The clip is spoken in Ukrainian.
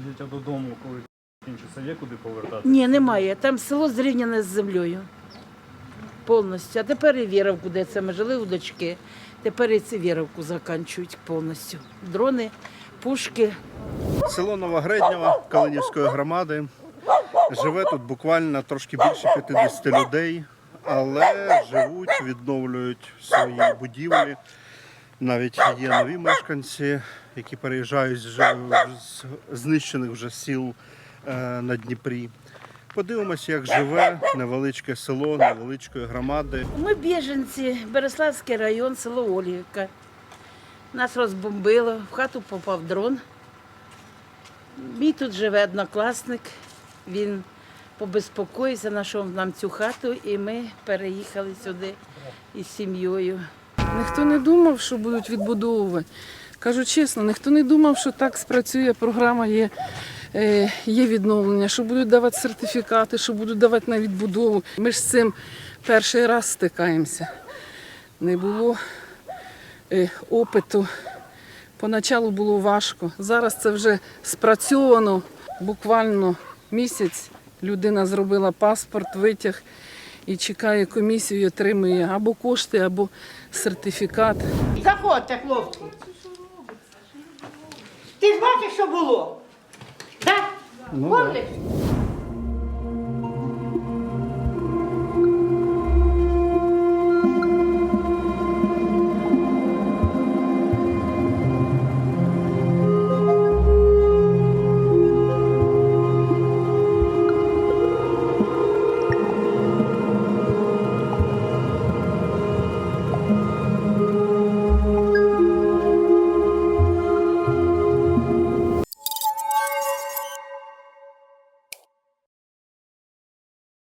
Скажіть, а додому, коли кінчиться, є куди повертатися? Ні, немає. Там село зрівняне з землею. Повністю. А тепер і Віровку, де це ми жили у дочки. Тепер і цю Віровку заканчують повністю. Дрони, пушки. Село Новогреднєво Калинівської громади. Живе тут буквально трошки більше 50 людей, але живуть, відновлюють свої будівлі. Навіть є нові мешканці, які переїжджають з знищених вже сіл е, на Дніпрі. Подивимося, як живе невеличке село, невеличкої громади. Ми біженці, Береславський район, село Олівка. Нас розбомбило, в хату попав дрон. Мій тут живе однокласник. Він побезпокоївся, знайшов нам цю хату, і ми переїхали сюди із сім'єю. Ніхто не думав, що будуть відбудовувати. Кажу чесно, ніхто не думав, що так спрацює програма, є, е, є відновлення, що будуть давати сертифікати, що будуть давати на відбудову. Ми ж з цим перший раз стикаємося. Не було е, опиту. Поначалу було важко. Зараз це вже спрацьовано буквально місяць. Людина зробила паспорт, витяг і чекає комісію, і отримує або кошти, або сертифікат. Заходьте, хлопці. Ти ж бачиш, що було? Так? Помниш?